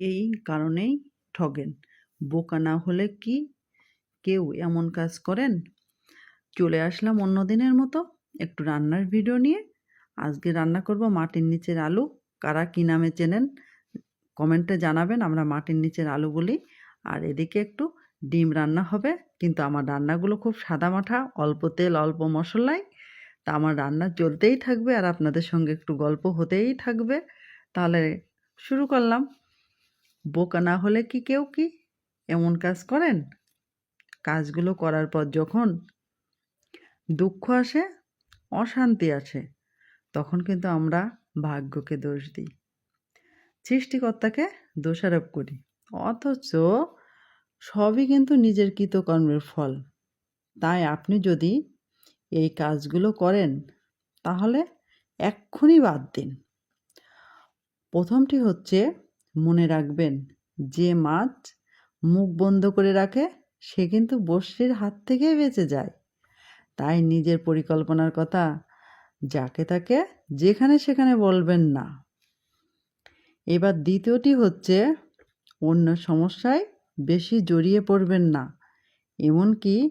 এই কারণেই ঠগেন। বোকা না হলে কি কেউ এমন কাজ করেন? চলে আসলাম অন্য দিনের মতো একটু রান্নার ভিডিও নিয়ে। আজকে রান্না করব মাটির নিচের আলু। কারা কী নামে চেনেন? কমেন্টে জানাবেন, আমরা মাটির নিচের আলু বলি। আর এদিকে একটু ডিম রান্না হবে, কিন্তু আমার রান্নাগুলো খুব সাদামাঠা অল্প তেল, অল্প মশলায় তা আমার রান্না চলতেই থাকবে আর আপনাদের সঙ্গে একটু গল্প হতেই থাকবে। তাহলে শুরু করলাম। বোকা না হলে কি কেউ কি এমন কাজ করেন? কাজগুলো করার পর যখন দুঃখ আসে, অশান্তি আসে, তখন কিন্তু আমরা ভাগ্যকে দোষ দিই। সৃষ্টিকর্তাকে দোষারোপ করি। অথচ সবই কিন্তু নিজের কৃতকর্মের ফল। তাই আপনি যদি এই কাজগুলো করেন, তাহলে এক্ষুনি বাদ দিন। প্রথমটি হচ্ছে মনে রাখবেন, যে মাছ মুখ বন্ধ করে রাখে, সে কিন্তু বস্যির হাত থেকেই বেঁচে যায়। তাই নিজের পরিকল্পনার কথা যাকে তাকে, যেখানে সেখানে বলবেন না। এবার দ্বিতীয়টি হচ্ছে, অন্য সমস্যায় বেশি জড়িয়ে পড়বেন না। এমনকি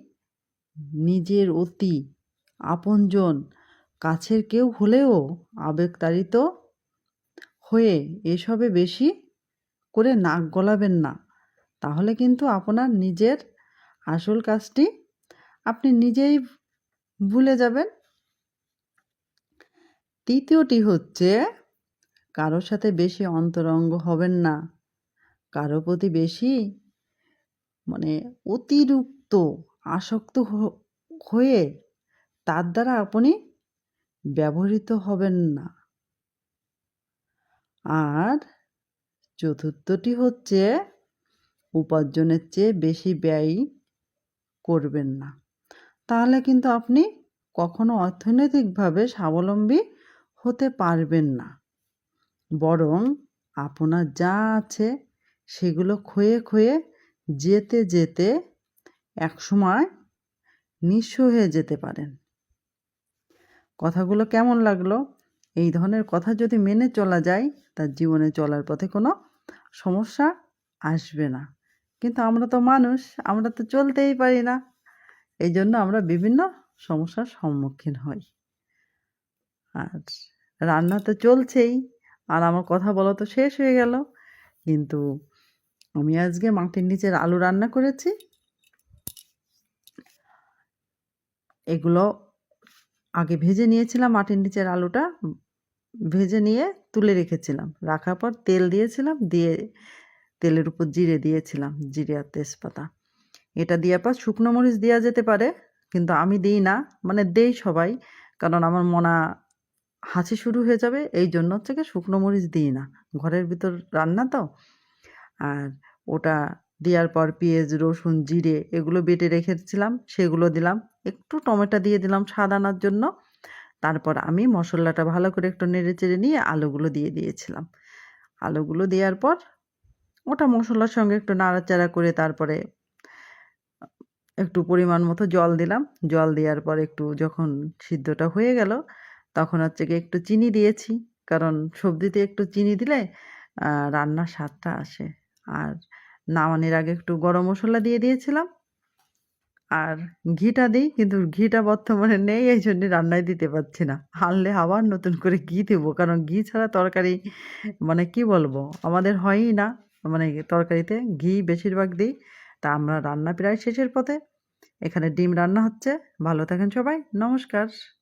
নিজের অতি আপনজন, কাছের কেউ হলেও আবেগতাড়িত হয়ে এসবে বেশি করে নাক গলাবেন না। তাহলে কিন্তু আপনার নিজের আসল কাজটি আপনি নিজেই ভুলে যাবেন। তৃতীয়টি হচ্ছে কারোর সাথে বেশি অন্তরঙ্গ হবেন না। কারও প্রতি বেশি মানে অতিরিক্ত আসক্ত হয়ে তার দ্বারা আপনি ব্যবহৃত হবেন না। আর চতুর্থটি হচ্ছে উপার্জনের চেয়ে বেশি ব্যয় করবেন না। তাহলে কিন্তু আপনি কখনো অর্থনৈতিকভাবে স্বাবলম্বী হতে পারবেন না। বরং আপনার যা আছে সেগুলো ক্ষয়ে ক্ষয়ে যেতে যেতে একসময় নিঃস্ব হয়ে যেতে পারেন। কথাগুলো কেমন লাগল? এই ধরনের কথা যদি মেনে চলা যায়, তার জীবনে চলার পথে কোনো সমস্যা আসবে না। কিন্তু আমরা তো মানুষ, আমরা তো চলতেই পারি না। এই জন্য আমরা বিভিন্ন সমস্যার সম্মুখীন হই। আর রান্না তো চলছেই, আর আমার কথা বলা তো শেষ হয়ে গেল। কিন্তু আমি আজকে মাটির নিচের আলু রান্না করেছি। এগুলো আগে ভেজে নিয়েছিলাম মাটির নিচের আলুটা। ভেজে নিয়ে তুলে রেখেছিলাম। রাখার পর তেল দিয়েছিলাম, দিয়ে তেলের উপর জিরে দিয়েছিলাম, জিরে আর তেজপাতা। এটা দেওয়ার পর শুকনো মরিচ দেওয়া যেতে পারে, কিন্তু আমি দিই না মানে দেই সবাই, কারণ আমার মনা হাঁচি শুরু হয়ে যাবে, এই জন্য হচ্ছে শুকনো মরিচ দিই না। ঘরের ভিতর রান্না তো, আর ওটা দেওয়ার পর পেঁয়াজ, রসুন, জিরে, এগুলো বেটে রেখেছিলাম, সেগুলো দিলাম, একটু টমেটো দিয়ে দিলাম স্বাদ আনার জন্য। তারপর আমি মশলাটা ভালো করে একটু নেড়ে চেড়ে নিয়ে আলুগুলো দিয়ে দিয়েছিলাম। আলুগুলো দেওয়ার পর ওটা মশলার সঙ্গে একটু নাড়াচাড়া করে তারপরে একটু পরিমাণ মতো জল দিলাম। জল দেওয়ার পর একটু যখন সিদ্ধটা হয়ে গেল তখন হচ্ছে গিয়ে একটু চিনি দিয়েছি। কারণ সবজিতে একটু চিনি দিলে রান্নার স্বাদটা আসে। আর নামানোর আগে একটু গরম মশলা দিয়ে দিয়েছিলাম। আর ঘিটা দিই, কিন্তু ঘিটা বর্তমানে নেই, এই জন্যে রান্নায় দিতে পারছি না। আনলে আবার নতুন করে ঘি দেবো, কারণ ঘি ছাড়া তরকারি মানে কি বলব, আমাদের হয়ই না। মানে তরকারিতে ঘি বেশিরভাগ দিই, তা আমরা রান্না প্রায় শেষের পথে। এখানে ডিম রান্না হচ্ছে, ভালো থাকেন সবাই, নমস্কার।